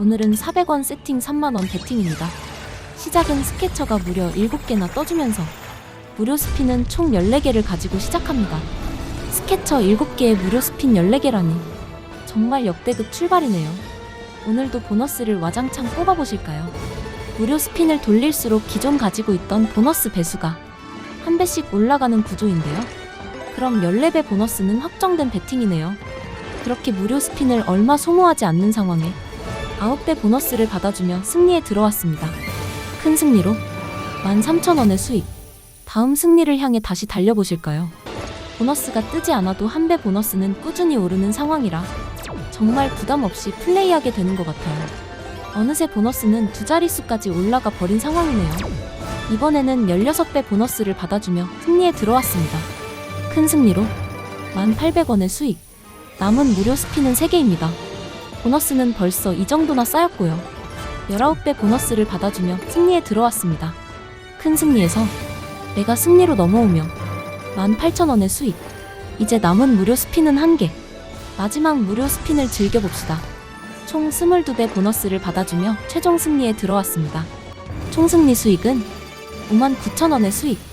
오늘은 400원 세팅 3만원 배팅입니다. 시작은 스케쳐가 무려 7개나 떠주면서 무료 스핀은 총 14개를 가지고 시작합니다. 스케쳐 7개에 무료 스핀 14개라니 정말 역대급 출발이네요. 오늘도 보너스를 와장창 뽑아보실까요? 무료 스핀을 돌릴수록 기존 가지고 있던 보너스 배수가 한 배씩 올라가는 구조인데요. 그럼 14배 보너스는 확정된 배팅이네요. 그렇게 무료 스핀을 얼마 소모하지 않는 상황에 9배 보너스를 받아주며 승리에 들어왔습니다. 큰 승리로 13,000원의 수익. 다음 승리를 향해 다시 달려보실까요? 보너스가 뜨지 않아도 한 배 보너스는 꾸준히 오르는 상황이라 정말 부담 없이 플레이하게 되는 것 같아요. 어느새 보너스는 두 자릿수까지 올라가 버린 상황이네요. 이번에는 16배 보너스를 받아주며 승리에 들어왔습니다. 큰 승리로 1,800원의 수익. 남은 무료 스피는 3개입니다. 보너스는 벌써 이 정도나 쌓였고요. 19배 보너스를 받아주며 승리에 들어왔습니다. 큰 승리에서 내가 승리로 넘어오며 18,000원의 수익. 이제 남은 무료 스피는 1개. 마지막 무료 스핀을 즐겨봅시다. 총 22배 보너스를 받아주며 최종 승리에 들어왔습니다. 총 승리 수익은 59,000원의 수익.